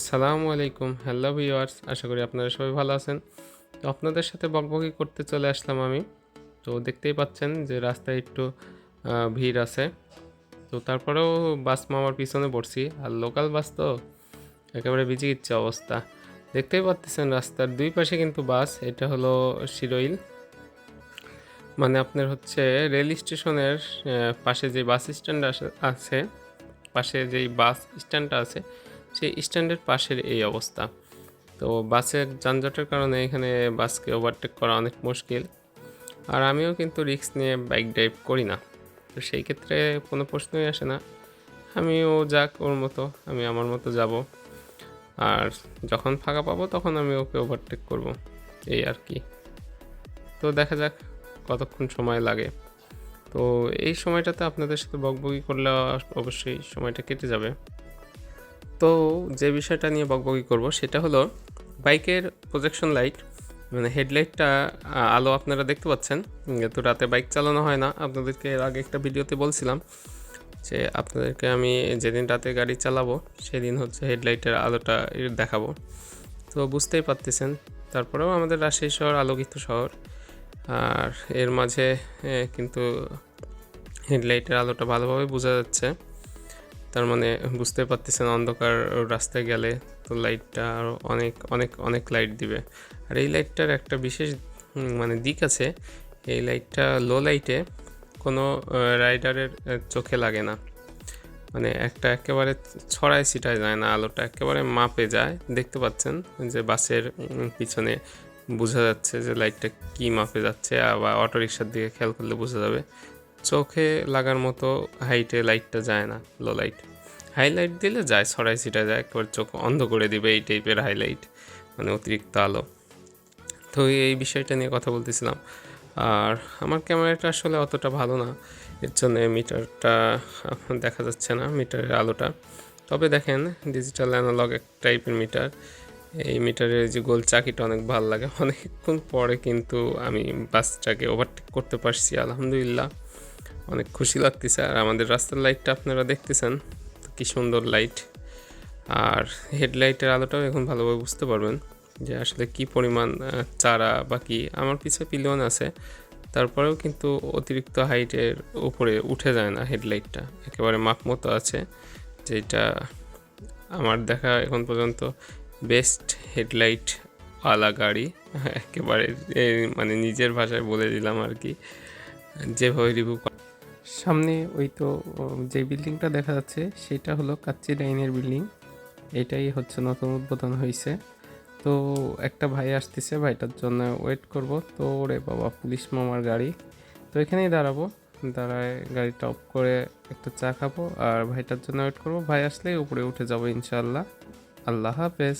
আসসালামু আলাইকুম। Hello viewers আশা করি আপনারা সবাই ভালো আছেন। তো আপনাদের সাথে বকবকি করতে চলে আসলাম আমি। তো দেখতেই পাচ্ছেন যে রাস্তায় একটু ভিড় আছে। তো তারপরেও বাস মামার পিছনে পড়ছি। আর লোকাল বাস তো একেবারে বিজি ইচ্ছে অবস্থা। দেখতেই পাচ্ছেন রাস্তার দুই পাশে কিন্তু বাস। এটা হলো শিরোইল। মানে আপনার হচ্ছে রেল স্টেশনের পাশে যে বাস স্ট্যান্ড আছে, পাশে যেই বাস স্ট্যান্ডটা আছে সেই স্ট্যান্ডের পাশের এই অবস্থা। তো বাসের যানজটের কারণে এখানে বাসকে ওভারটেক করা অনেক মুশকিল। আর আমিও কিন্তু রিক্স নিয়ে বাইক ড্রাইভ করি না। তো সেই ক্ষেত্রে কোনো প্রশ্নই আসে না। আমিও যাক ওর মতো, আমি আমার মতো যাব। আর যখন ফাঁকা পাবো তখন আমি ওকে ওভারটেক করব। এই আর কি। তো দেখা যাক কতক্ষণ সময় লাগে। তো এই সময়টাতে আপনাদের সাথে বকবকি করলে অবশ্যই সময়টা কেটে যাবে। তো যে বিষয়টা নিয়ে বকবকি করব সেটা হলো বাইকের প্রজেকশন লাইট মানে হেডলাইটটা আলো আপনারা দেখতে পাচ্ছেন। যেহেতু রাতে বাইক চালানো হয় না। আপনাদেরকে এর আগে একটা ভিডিওতে বলছিলাম যে আপনাদেরকে আমি যেদিন রাতে গাড়ি চালাবো, সেদিন হচ্ছে হেডলাইটের আলোটা দেখাবো। তো বুঝতেই পারতেছেন। তারপরেও আমাদের রাজশাহী শহর, আলোকিত শহর, আর এর মাঝে কিন্তু হেডলাইটের আলোটা ভালোভাবে বোঝা যাচ্ছে। তার মানে বুঝতে পারতেছেন অন্ধকার রাস্তায় গেলে তো লাইটটা আরও অনেক অনেক অনেক লাইট দিবে। আর এই লাইটটার একটা বিশেষ মানে দিক আছে, এই লাইটটা লো লাইটে কোনো রাইডারের চোখে লাগে না। মানে একটা একেবারে ছড়ায় ছিটায় যায় না, আলোটা একেবারে মাপে যায়। দেখতে পাচ্ছেন যে বাসের পিছনে বোঝা যাচ্ছে যে লাইটটা কি মাপে যাচ্ছে, আবার অটো রিক্সার দিকে খেয়াল করলে বোঝা যাবে চোখে লাগার মতো হাইটে লাইটটা যায় না লো লাইট হাইলাইট দিলে যায় ছড়াই ছিটা যায়, একবার চোখ অন্ধ করে দিবে এই টাইপের হাইলাইট মানে অতিরিক্ত আলো। তো এই বিষয়টা নিয়ে কথা বলতেছিলাম। আর আমার ক্যামেরাটা আসলে অতটা ভালো না, এর জন্য মিটারটা দেখা যাচ্ছে না মিটারের আলোটা। তবে দেখেন ডিজিটাল অ্যানালগ এক টাইপের মিটার এই মিটারের যে গোল চাকিটা অনেক ভালো লাগে। অনেকক্ষণ পরে কিন্তু আমি বাসটাকে ওভারটেক করতে পারছি, আলহামদুলিল্লাহ। অনেক খুশি লাগতেছে। আর আমাদের রাস্তার লাইটটা আপনারা দেখতেছেন কি সুন্দর লাইট আর হেডলাইটের আলোটাও এখন ভালোভাবে বুঝতে পারবেন যে আসলে কি পরিমাণ চারা বা কি। আমার পিছে পিলিয়ন আছে, তারপরেও কিন্তু অতিরিক্ত হাইটের উপরে উঠে যায় না হেডলাইটটা একেবারে মাপ মতো আছে, যেটা আমার দেখা এখন পর্যন্ত বেস্ট হেডলাইট আলা গাড়ি। একেবারে মানে নিজের ভাষায় বলে দিলাম আর কি। যেভাবে রিভিউ সামনে ওই তো যে বিল্ডিংটা দেখা যাচ্ছে, সেটা হলো কাচ্চি ডাইনের বিল্ডিং। এটাই হচ্ছে নতুন উদ্বোধন হয়েছে তো একটা ভাই আসতেছে, ভাইটার জন্য ওয়েট করব। তো ওরে বাবা, পুলিশ মামার গাড়ি। তো এখানেই দাঁড়াবো। দাঁড়ায় গাড়িটা অফ করে একটা চা খাব, আর ভাইটার জন্য ওয়েট করব। ভাই আসলেই উপরে উঠে যাব ইনশাল্লাহ আল্লাহ হাফেজ।